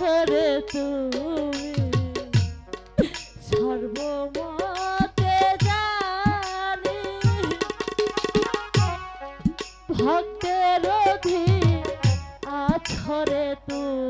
ছেড়ে তুমি সর্বমতে জানি ভক্তের অধীন আছরে তুমি।